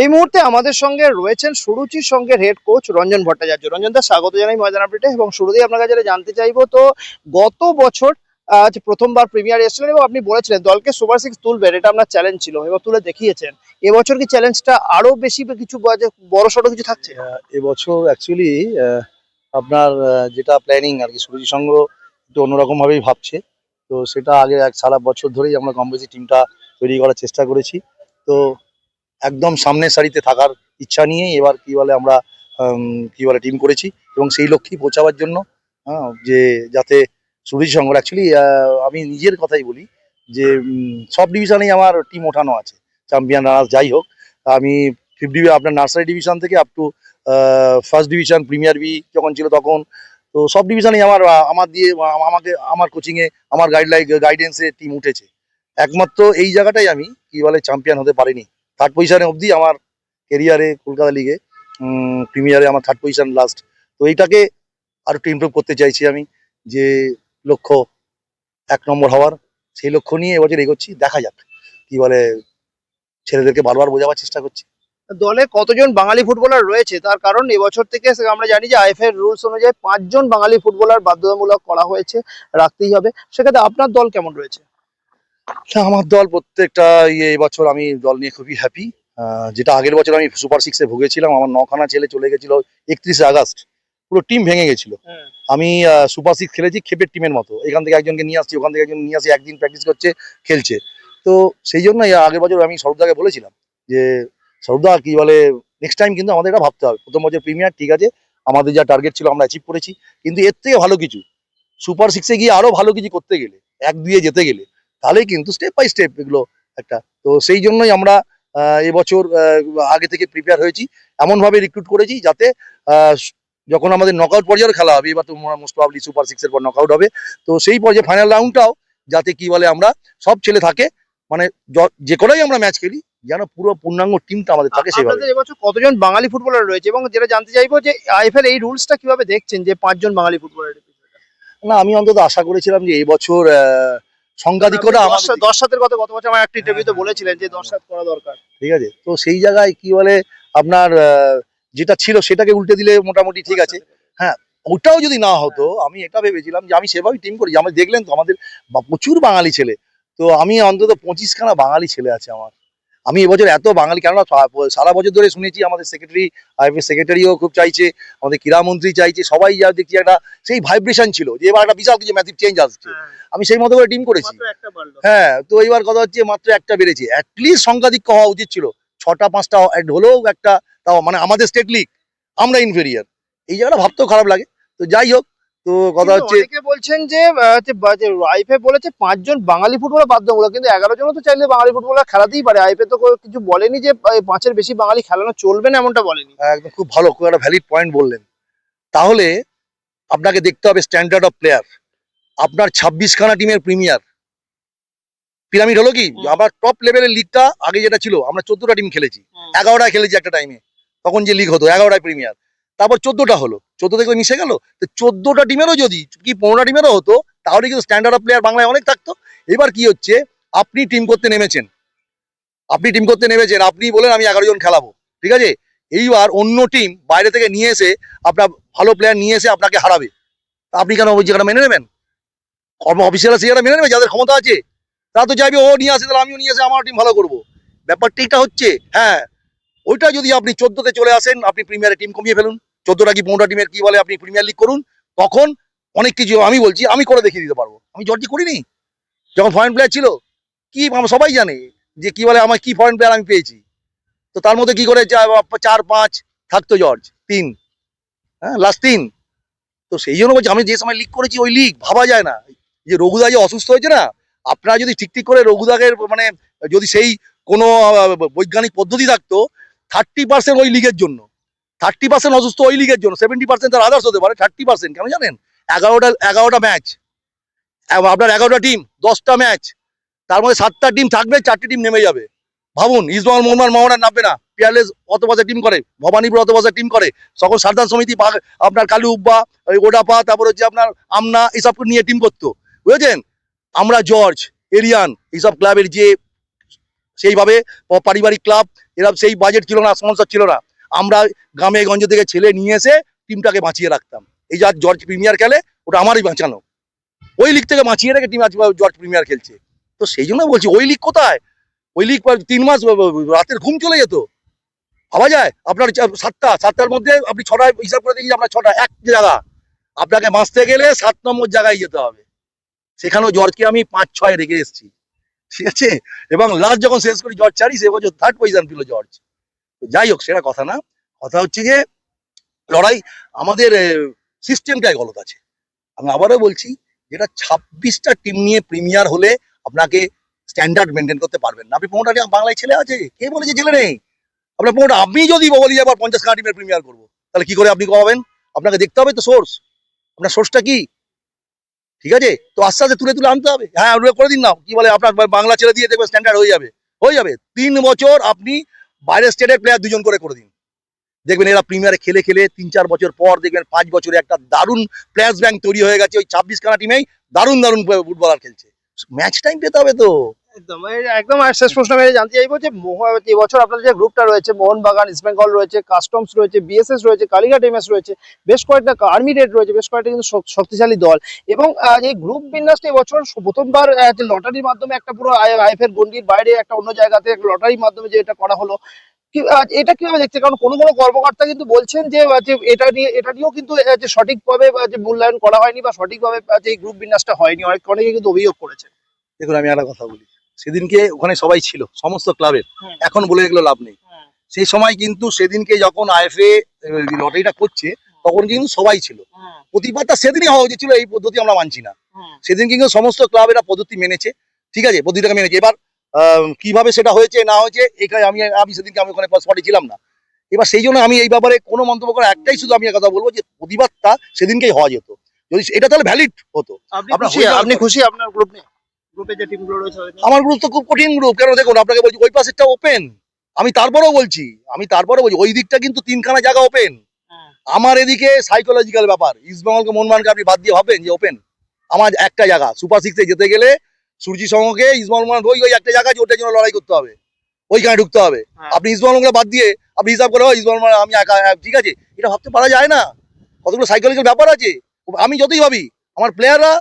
এই মুহূর্তে আমাদের সঙ্গে রয়েছেন সুরুচির সঙ্গে হেড কোচ রঞ্জন ভট্টাচার্য। রঞ্জন দা, স্বাগত জানাই ময়দান আপডেটে এবং শুরুতেই আপনার কাছে জানতে চাইব তো, গত বছর, আজ প্রথমবার প্রিমিয়ার এসেছিলেন এবং আপনি বলেছিলেন দলকে সুপার সিক্স তুলবেন, এটা আপনার চ্যালেঞ্জ ছিল এবং তুলে দেখিয়েছেন। এবছর কি চ্যালেঞ্জটা আরও বেশি কিছু বড় সড়ো কিছু থাকছে? এবছর অ্যাকচুয়ালি আপনার যেটা প্ল্যানিং আর কি, সুরুচি সংঘ একটু অন্যরকম ভাবেই ভাবছে। তো সেটা আগে এক সারা বছর ধরেই আমরা কম বেশি টিমটা তৈরি করার চেষ্টা করেছি। তো একদম সামনের সারিতে থাকার ইচ্ছা নিয়ে এবার কি বলে আমরা কি বলে টিম করেছি এবং সেই লক্ষ্যেই পৌঁছাবার জন্য হ্যাঁ, যে যাতে সুরজি সংঘ অ্যাকচুয়ালি আমি নিজের কথাই বলি যে সব ডিভিশনেই আমার টিম ওঠানো আছে চ্যাম্পিয়ন রানার্স যাই হোক আমি ফিফটি আপনার নার্সারি ডিভিশন থেকে up to first division premier B যখন ছিল তখন তো সব ডিভিশনেই আমার আমার দিয়ে আমাকে আমার কোচিংয়ে আমার গাইডলাইন গাইডেন্সে টিম উঠেছে। একমাত্র এই জায়গাটাই আমি কি বলে চ্যাম্পিয়ন হতে পারিনি। থার্ড পজিশনে অবধি আমার কেরিয়ারে কলকাতা লিগে প্রিমিয়ারে আমার থার্ড পজিশন লাস্ট তো এইটাকে আর একটু ইমপ্রুভ করতে চাইছি আমি, যে লক্ষ্য এক নম্বর হওয়ার, সেই লক্ষ্য নিয়ে এবছর এগোচ্ছি, দেখা যাক কি বলে ছেলেদেরকে বারবার বোঝাবার চেষ্টা করছি। দলে কতজন বাঙালি ফুটবলার রয়েছে, তার কারণ এবছর থেকে আমরা জানি যে আইএফএর রুলস অনুযায়ী পাঁচজন বাঙালি ফুটবলার বাধ্যতামূলক করা হয়েছে, রাখতেই হবে। সেক্ষেত্রে আপনার দল কেমন রয়েছে? আমার দল প্রত্যেকটা ইয়ে এবছর আমি দল নিয়ে খুবই হ্যাপি যেটা আগের বছর আমি সুপার সিক্সে ভুগেছিলাম আমার নখানা ছেলে চলে গেছিল একত্রিশে আগস্ট। পুরো টিম ভেঙে গেছিল। হ্যাঁ। আমি সুপার সিক্স খেলেছি খেপের টিমের মতো। এখান থেকে একজনকে নিয়ে আসছি ওখান থেকে একজন নিয়ে আসি একদিন প্র্যাকটিস করছে খেলছে। তো সেই জন্য আগের বছর আমি সরদাকে বলেছিলাম যে সরদা কি বলে নেক্সট টাইম কিন্তু আমাদের এটা ভাবতে হবে। প্রথম বছর প্রিমিয়ার ঠিক আছে আমাদের যা টার্গেট ছিল আমরা অ্যাচিভ করেছি। কিন্তু এর থেকে ভালো কিছু সুপার সিক্সে গিয়ে আরও ভালো কিছু করতে গেলে এক দুয়ে যেতে গেলে তাহলেই কিন্তু স্টেপ বাই স্টেপ এগুলো একটা। তো সেই জন্যই আমরা এবছর আগে থেকে প্রিপেয়ার হয়েছি। এমনভাবে রিক্রুট করেছি যাতে আহ, যখন আমাদের নকআউট পর্যায়ের খেলা হবে এবার তো মোস্ট প্রবলি সুপার সিক্সের পর নকআউট হবে। তো সেই পর্যায়ে ফাইনাল রাউন্ডটাও যাতে কি বলে আমরা সব ছেলে থাকে মানে য- কোনোই আমরা ম্যাচ খেলি যেন পুরো পূর্ণাঙ্গ টিমটা আমাদের থাকে সেভাবে এবছর কতজন বাঙালি ফুটবলার রয়েছে? এবং যেটা জানতে চাইব যে আইএফএল এই রুলসটা কীভাবে দেখছেন যে পাঁচজন বাঙালি ফুটবলার না আমি অন্তত আশা করেছিলাম যে এবছর আহ, আমাদের দশ সাতের কথা গত বছর আমার একটা ইন্টারভিউতে বলেছিলেন যে সাত করা দরকার। ঠিক আছে? তো সেই জায়গায় কি বলে আপনার যেটা ছিল সেটাকে উল্টে দিলে মোটামুটি ঠিক আছে। হ্যাঁ ওটাও যদি না হতো আমি এটা ভেবেছিলাম যে আমি সেভাবেই টিম করি আমি দেখলেন তো আমাদের প্রচুর বাঙালি ছেলে। তো আমি অন্তত পঁচিশখানা বাঙালি ছেলে আছে আমার। আমি এবছর এত বাঙালি কেননা সারা বছর ধরে শুনেছি আমাদের সেক্রেটারি আইএফএ সেক্রেটারিও খুব চাইছে আমাদের ক্রীড়ামন্ত্রী চাইছে সবাই যা দেখছি একটা সেই ভাইব্রেশন ছিল যে এবার একটা বিশাল কিছু ম্যাসিভ চেঞ্জ আসছে। আমি সেই মতো করে টিম করেছি। একটা হ্যাঁ তো এবার কথা হচ্ছে মাত্র একটা বেড়েছে। অ্যাটলিস্ট সংখ্যাধিক্য হওয়া উচিত ছিল। ছটা পাঁচটা হ- হলেও একটা তাও মানে আমাদের স্টেট লিগ আমরা ইনফেরিয়ার এই জায়গাটা ভাবতেও খারাপ লাগে। তো যাই হোক তো কথা হচ্ছে অনেকে বলছেন যে আইএফএ বলেছে পাঁচজন বাঙালি ফুটবলার বাধ্যমূলক কিন্তু এগারো জনও তো চাইলে বাঙালি ফুটবলার খেলাতেই পারে। আইএফএ তো কিছু বলেনি যে পাঁচের বেশি বাঙালি খেলানো চলবে না এমনটা বলেনি। একদম খুব ভালো খুব একটা ভ্যালিড পয়েন্ট বললেন। তাহলে আপনাকে দেখতে হবে স্ট্যান্ডার্ড অফ প্লেয়ার আপনার ছাব্বিশ খানা টিমের প্রিমিয়ার পিরামিড হলো কি। আমার টপ লেভেলের লিগটা আগে যেটা ছিল আমরা চোদ্দটা টিম খেলেছি। এগারোটা খেলেছি একটা টাইমে তখন যে লিগ হতো এগারোটায় প্রিমিয়ার তারপর চোদ্দটা হলো। চোদ্দ থেকে মিশে গেল? তো চোদ্দটা টিমেরও যদি, কি পনেরোটা টিমেরও হতো, তাহলে কিন্তু স্ট্যান্ডার্ড অফ প্লেয়ার বাংলায় অনেক থাকতো। এবার কি হচ্ছে, আপনি টিম করতে নেমেছেন। আপনি টিম করতে নেমেছেন, আপনি বলেন আমি এগারো জন খেলাবো। ঠিক আছে? এইবার অন্য টিম বাইরে থেকে নিয়ে এসে আপনার ভালো প্লেয়ার নিয়ে এসে আপনাকে হারাবে। আপনি কেন ওই জায়গাটা মেনে নেবেন? কর্ম অফিসিয়ালরা জায়গাটা মেনে নেবে, যাদের ক্ষমতা আছে। তারা তো চাইবে, ও নিয়ে আসে, তাহলে আমিও নিয়ে এসে আমার টিম ভালো করব। ব্যাপারটা এটা হচ্ছে হ্যাঁ ওইটা যদি আপনি চোদ্দতে চলে আসেন, আপনি প্রিমিয়ারে টিম কমিয়ে ফেলুন। চোদ্দটা কি পনেরোটা টিমের কি বলে আপনি প্রিমিয়ার লিগ করুন, তখন অনেক কিছু আমি বলছি, আমি করে দেখিয়ে দিতে পারব। আমি জর্জি করিনি। যখন ফরেন প্লেয়ার ছিল, কি সবাই জানে যে কি বলে আমার কি ফরেন প্লেয়ার আমি পেয়েছি। তো তার মধ্যে কি করে চার, পাঁচ, থাকতো জর্জ, তিন হ্যাঁ লাস্ট তিন। তো সেই জন্য বলছি, আমি যে সময় লিক করেছি, ওই লিক ভাবা যায় না। যে রঘুদা যে অসুস্থ হয়েছে না, আপনারা যদি ঠিক ঠিক করে রঘুদাকে মানে যদি সেই কোনো বৈজ্ঞানিক পদ্ধতি থাকতো থার্টি পার্সেন্ট ওই লিগের জন্য। থার্টি পার্সেন্ট অসুস্থ ওই লিগের জন্য সেভেন্টি পার্সেন্ট তার আদার্স হতে পারে, থার্টি পার্সেন্ট, কেন জানেন? এগারোটা এগারোটা ম্যাচ আপনার এগারোটা টিম দশটা ম্যাচ তার মধ্যে সাতটা টিম থাকবে, চারটি টিম নেমে যাবে। ভাবুন ইসমাল মোহাম্মদ মোহাম্মদ নামবে না। পিয়ারলেস অত বছর টিম করে, ভবানীপুর অত বছর টিম করে। সকল সারদার সমিতি আপনার কালু উব্বা ওই ওডাপা, তারপর হচ্ছে আপনার আমনা এইসব নিয়ে টিম করতো। বুঝেছেন? আমরা জর্জ, এরিয়ান এইসব ক্লাবের যে সেইভাবে পারিবারিক ক্লাব এরা সেই বাজেট ছিল না স্পন্সর ছিল না। আমরা গ্রামে গঞ্জ থেকে ছেলে নিয়ে এসে টিমটাকে বাঁচিয়ে রাখতাম। এই যে জর্জ প্রিমিয়ার খেলে, ওটা আমারই বাঁচানো। ওই লিগ থেকে বাঁচিয়ে রেখে টিম আজ জর্জ প্রিমিয়ার খেলছে। তো সেই জন্য বলছি, ওই লিগ কোথায়? ওই লিগ তিন মাস রাতের ঘুম চলে যেত। ভাবা যায়? আপনার সাতটা, সাতটার মধ্যে আপনি ছটায় হিসাব করে দেখি আপনার ছটা, এক জায়গা। আপনাকে বাঁচতে গেলে সাত নম্বর জায়গায় যেতে হবে। সেখানেও জর্জকে আমি পাঁচ, ছয় রেখে এসেছি। ঠিক আছে? এবং লাস্ট যখন শেষ করি জর্জ চারি সে বছর থার্ড পজিশন পেল জর্জ যাই হোক, সেটা কথা না। কথা হচ্ছে যে, লড়াই আমাদের সিস্টেমটাই গলত আছে। আমি আবারও বলছি, যেটা ছাব্বিশটা টিম নিয়ে প্রিমিয়ার হলে আপনাকে স্ট্যান্ডার্ড মেনটেন করতে পারবেন না। আপনি পনেরোটা বাংলায় ছেলে আছে? কে বলেছে ছেলে নেই? আপনার পনেরোটা আমি যদি বলি আবার পঞ্চাশ খানা টিমের প্রিমিয়ার করব, তাহলে কি করে আপনি কমাবেন? আপনাকে দেখতে হবে তো সোর্স আপনার সোর্সটা কি? ঠিক আছে? তো আস্তে আস্তে তুলে তুলে আনতে হবে। হ্যাঁ করে দিন না। কি বলে, আপনার বাংলা ছেড়ে দিয়ে দেখবেন স্ট্যান্ডার্ড হয়ে যাবে। হয়ে যাবে। তিন বছর আপনি বাইরের স্টেটের প্লেয়ার দুজন করে করে দিন। দেখবেন এরা প্রিমিয়ারে খেলে খেলে তিন চার বছর পর দেখবেন পাঁচ বছরে একটা দারুণ প্লেয়ার্স ব্যাংক তৈরি হয়ে গেছে। ওই ছাব্বিশ খানা টিমেই দারুণ দারুণ ফুটবলার খেলছে। ম্যাচ টাইম পেতে হবে তো। একদম একদম আর শেষ প্রশ্ন আমি জানতে চাইব যে এবছর আপনাদের যে গ্রুপটা রয়েছে, মোহনবাগান ইস্ট বেঙ্গল রয়েছে কাস্টমস রয়েছে বিএসএস রয়েছে কালিঘাট এমএস রয়েছে, বেশ কয়েকটা আর্মি রেড রয়েছে, বেশ কয়েকটা কিন্তু শক্তিশালী দল এবং এই গ্রুপ বিন্যাসটা এবছর প্রথমবার লটারির মাধ্যমে একটা পুরো আইএফ এর গন্ডির বাইরে একটা অন্য জায়গাতে লটারির মাধ্যমে যে এটা করা হলো এটা কীভাবে দেখছে কারণ কোনো কোনো কর্মকর্তা কিন্তু বলছেন যে এটা নিয়ে, এটা নিয়েও কিন্তু যে সঠিকভাবে যে মূল্যায়ন করা হয়নি বা সঠিকভাবে যে গ্রুপ বিন্যাসটা হয়নি, অনেক অনেকে কিন্তু অভিযোগ করেছে দেখুন, আমি একটা কথা বলি। সেদিনকে ওখানে সবাই ছিল সমস্ত ক্লাবের। এখন বলে এগুলো লাভ নেই। সেই সময় কিন্তু সেদিনকে যখন আইএফএ লটারিটা করছে তখন কিন্তু সবাই ছিল। প্রতিবাদটা সেদিনই হওয়া উচিত ছিল এই পদ্ধতি আমরা মানছি না। সেদিন কিন্তু সমস্ত ক্লাবেরা পদ্ধতি মেনেছে ঠিক আছে? পদ্ধতিটাকে মেনেছে। এবার আহ, কীভাবে সেটা হয়েছে না হয়েছে এখানে আমি আমি সেদিনকে আমি ওখানে স্পটে ছিলাম না। এবার সেই জন্য আমি এই ব্যাপারে কোনো মন্তব্য করা একটাই শুধু আমি এক কথা বলব যে প্রতিবাদটা সেদিনকেই হওয়া যেত। যদি এটা তাহলে ভ্যালিড হতো। আপনি আপনার খুশি আপনি খুশি আপনার গ্রুপ নিয়ে? গ্রুপে যে টিমগুলো রয়েছে আমার গ্রুপ তো খুব কঠিন গ্রুপ কেন দেখুন আপনাকে বলছি ওই পাশেরটা ওপেন আমি তারপরেও বলছি আমি তারপরেও বলছি ওই দিকটা কিন্তু তিনখানা জায়গা ওপেন হ্যাঁ। আমার এদিকে সাইকোলজিক্যাল ব্যাপার। ইস্টবেঙ্গলকে মোহনবাগানকে আপনি বাদ দিয়ে ভাববেন যে ওপেন আমার একটা জায়গা সুপার সিক্সে যেতে গেলে সূর্যি সঙ্গকে ইস্টবেঙ্গল মোহন ওই ওই একটা জায়গা আছে ওটার জন্য লড়াই করতে হবে। ওইখানে ঢুকতে হবে। হ্যাঁ। আপনি ইস্টবেঙ্গলকে বাদ দিয়ে আপনি হিসাব করে ইস্টবেঙ্গল আমি একা একা- ঠিক আছে। এটা ভাবতে পারা যায় না। কতগুলো সাইকোলজিক্যাল ব্যাপার আছে? আমি যতই ভাবি আমার প্লেয়াররা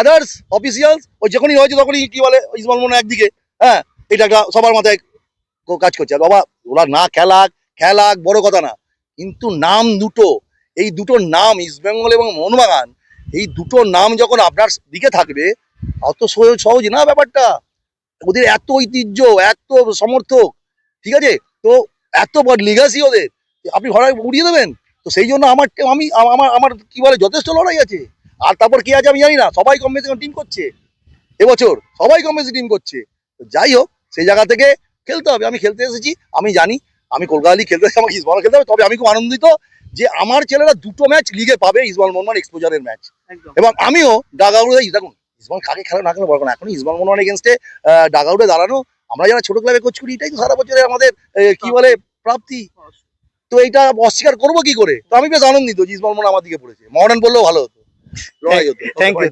আদার্স অফিসিয়ালস ওই যখনই হয়েছে তখনই কি বলে ইসমাল মনে একদিকে হ্যাঁ এটা একটা সবার মাথায় কাজ করছে। আর বাবা, ওরা না খেলাক খেলাক বড় কথা না। কিন্তু নাম দুটো, এই দুটো নাম ইস্টবেঙ্গল এবং মোহনবাগান এই দুটো নাম যখন আপনার দিকে থাকবে, অত সহজ সহজ না ব্যাপারটা? ওদের এত ঐতিহ্য, এত সমর্থক, ঠিক আছে? তো এত বড় লিগাসি ওদের আপনি ঘরে উড়িয়ে দেবেন? তো সেই জন্য আমার আমি, আমার আমার কি বলে, যথেষ্ট লড়াই আছে। আর তারপর কি আছে আমি জানি না সবাই কম বেশি টিম করছে। এবছর সবাই কম বেশি টিম করছে। যাই হোক সেই জায়গা থেকে খেলতে হবে আমি খেলতে এসেছি আমি জানি আমি কলকাতা লিগ খেলতে আমাকে ইসবল খেলতে হবে তবে আমি খুব আনন্দিত যে আমার ছেলেরা দুটো ম্যাচ লিগে পাবে ইসবল মোহনবাগান এক্সপোজারের ম্যাচ এবং আমিও ডাগাউটে দেখুন ইসবল কাকে খেলা না খেলা বড় না। এখন ইসবল মোহনবাগান এগেনস্টে ডাগাউড়ে দাঁড়ানো। আমরা যারা ছোট ক্লাবে কোচ করি এটাই তো সারা বছরে আমাদের কি বলে প্রাপ্তি। তো এটা অস্বীকার করব কি করে? তো আমি বেশ আনন্দিত যে ইসবল মোহন আমার দিকে পড়েছে। মডার্ন বললেও ভালো হতো। লড়াই হতো থ্যাংক ইউ